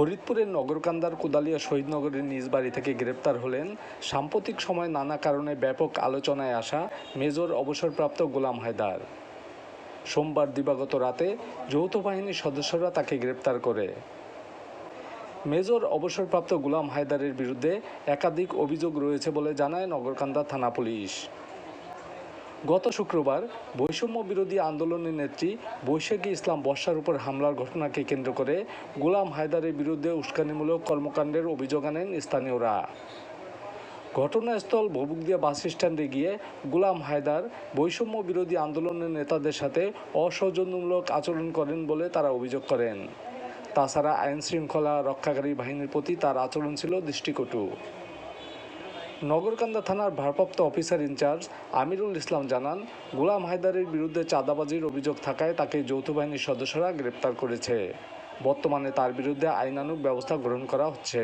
ফরিদপুরের নগরকান্দার কোদালিয়া শহীদনগরের নিজ বাড়ি থেকে গ্রেপ্তার হলেন সাম্প্রতিক সময় নানা কারণে ব্যাপক আলোচনায় আসা মেজর অবসরপ্রাপ্ত গোলাম হায়দার। সোমবার দিবাগত রাতে যৌথ বাহিনীর সদস্যরা তাকে গ্রেপ্তার করে। মেজর অবসরপ্রাপ্ত গোলাম হায়দারের বিরুদ্ধে একাধিক অভিযোগ রয়েছে বলে জানায় নগরকান্দা থানা পুলিশ। গত শুক্রবার বৈষম্য বিরোধী আন্দোলনের নেত্রী বৈশাখী ইসলাম বর্ষার উপর হামলার ঘটনাকে কেন্দ্র করে গোলাম হায়দারের বিরুদ্ধে উস্কানিমূলক কর্মকাণ্ডের অভিযোগ আনেন স্থানীয়রা। ঘটনাস্থল ভবুকদিয়া বাস স্ট্যান্ডে গিয়ে গোলাম হায়দার বৈষম্য বিরোধী আন্দোলনের নেতাদের সাথে অসৌজন্যমূলক আচরণ করেন বলে তারা অভিযোগ করেন। তাছাড়া আইন শৃঙ্খলা রক্ষাকারী বাহিনীর প্রতি তার আচরণ ছিল দৃষ্টিকটু। নগরকান্দা থানার ভারপ্রাপ্ত অফিসার ইনচার্জ আমিরুল ইসলাম জানান, গোলাম হায়দারের বিরুদ্ধে চাঁদাবাজির অভিযোগ থাকায় তাকে যৌথ বাহিনীর সদস্যরা গ্রেপ্তার করেছে। বর্তমানে তার বিরুদ্ধে আইনানুগ ব্যবস্থা গ্রহণ করা হচ্ছে।